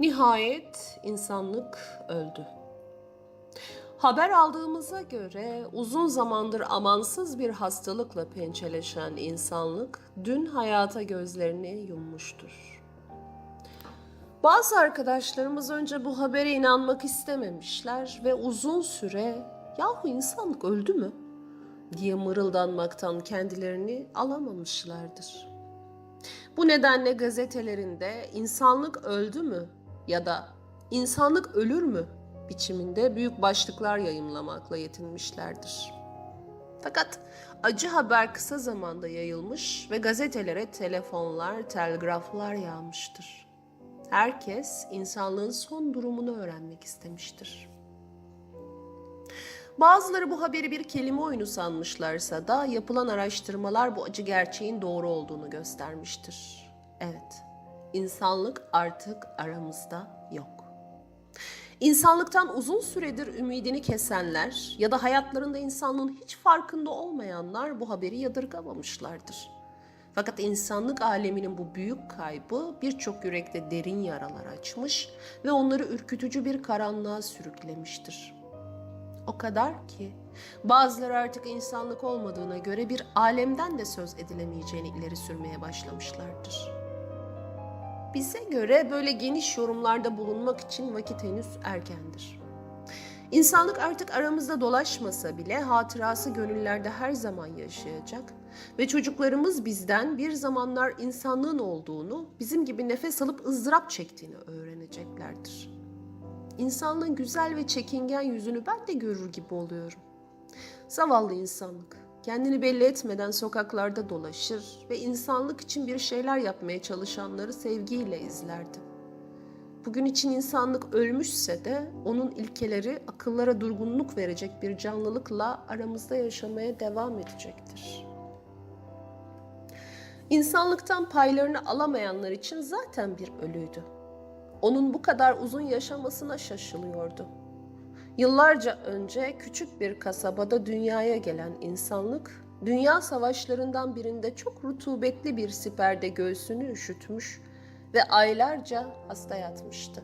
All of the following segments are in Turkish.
Nihayet insanlık öldü. Haber aldığımıza göre uzun zamandır amansız bir hastalıkla pençeleşen insanlık dün hayata gözlerini yummuştur. Bazı arkadaşlarımız önce bu habere inanmak istememişler ve uzun süre yahu insanlık öldü mü diye mırıldanmaktan kendilerini alamamışlardır. Bu nedenle gazetelerinde insanlık öldü mü ya da insanlık ölür mü biçiminde büyük başlıklar yayımlamakla yetinmişlerdir. Fakat acı haber kısa zamanda yayılmış ve gazetelere telefonlar, telgraflar yağmıştır. Herkes insanlığın son durumunu öğrenmek istemiştir. Bazıları bu haberi bir kelime oyunu sanmışlarsa da yapılan araştırmalar bu acı gerçeğin doğru olduğunu göstermiştir. Evet, insanlık artık aramızda yok. İnsanlıktan uzun süredir ümidini kesenler ya da hayatlarında insanlığın hiç farkında olmayanlar bu haberi yadırgamamışlardır. Fakat insanlık aleminin bu büyük kaybı birçok yürekte derin yaralar açmış ve onları ürkütücü bir karanlığa sürüklemiştir. O kadar ki bazıları artık insanlık olmadığına göre bir alemden de söz edilemeyeceğini ileri sürmeye başlamışlardır. Bize göre böyle geniş yorumlarda bulunmak için vakit henüz erkendir. İnsanlık artık aramızda dolaşmasa bile hatırası gönüllerde her zaman yaşayacak ve çocuklarımız bizden bir zamanlar insanlığın olduğunu, bizim gibi nefes alıp ızdırap çektiğini öğreneceklerdir. İnsanlığın güzel ve çekingen yüzünü ben de görür gibi oluyorum. Zavallı insanlık kendini belli etmeden sokaklarda dolaşır ve insanlık için bir şeyler yapmaya çalışanları sevgiyle izlerdi. Bugün için insanlık ölmüşse de onun ilkeleri akıllara durgunluk verecek bir canlılıkla aramızda yaşamaya devam edecektir. İnsanlıktan paylarını alamayanlar için zaten bir ölüydü. Onun bu kadar uzun yaşamasına şaşılıyordu. Yıllarca önce küçük bir kasabada dünyaya gelen insanlık, dünya savaşlarından birinde çok rutubetli bir siperde göğsünü üşütmüş ve aylarca hasta yatmıştı.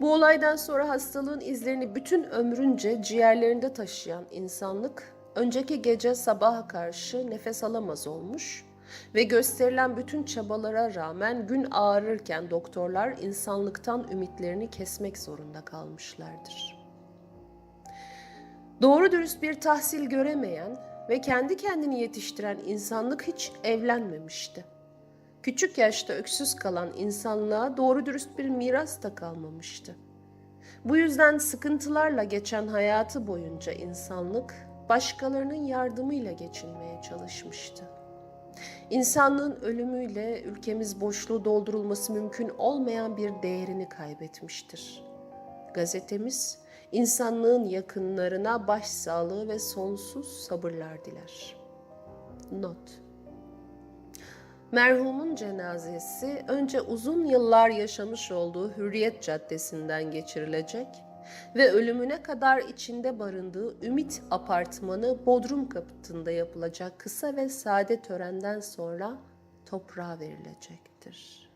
Bu olaydan sonra hastalığın izlerini bütün ömrünce ciğerlerinde taşıyan insanlık, önceki gece sabaha karşı nefes alamaz olmuş ve gösterilen bütün çabalara rağmen gün ağrırken doktorlar insanlıktan ümitlerini kesmek zorunda kalmışlardır. Doğru dürüst bir tahsil göremeyen ve kendi kendini yetiştiren insanlık hiç evlenmemişti. Küçük yaşta öksüz kalan insanlığa doğru dürüst bir miras da kalmamıştı. Bu yüzden sıkıntılarla geçen hayatı boyunca insanlık başkalarının yardımıyla geçinmeye çalışmıştı. İnsanlığın ölümüyle ülkemiz boşluğu doldurulması mümkün olmayan bir değerini kaybetmiştir. Gazetemiz insanlığın yakınlarına başsağlığı ve sonsuz sabırlar diler. Not Merhumun cenazesi önce uzun yıllar yaşamış olduğu Hürriyet Caddesi'nden geçirilecek ve ölümüne kadar içinde barındığı Ümit Apartmanı Bodrum kapıtında yapılacak kısa ve sade törenden sonra toprağa verilecektir.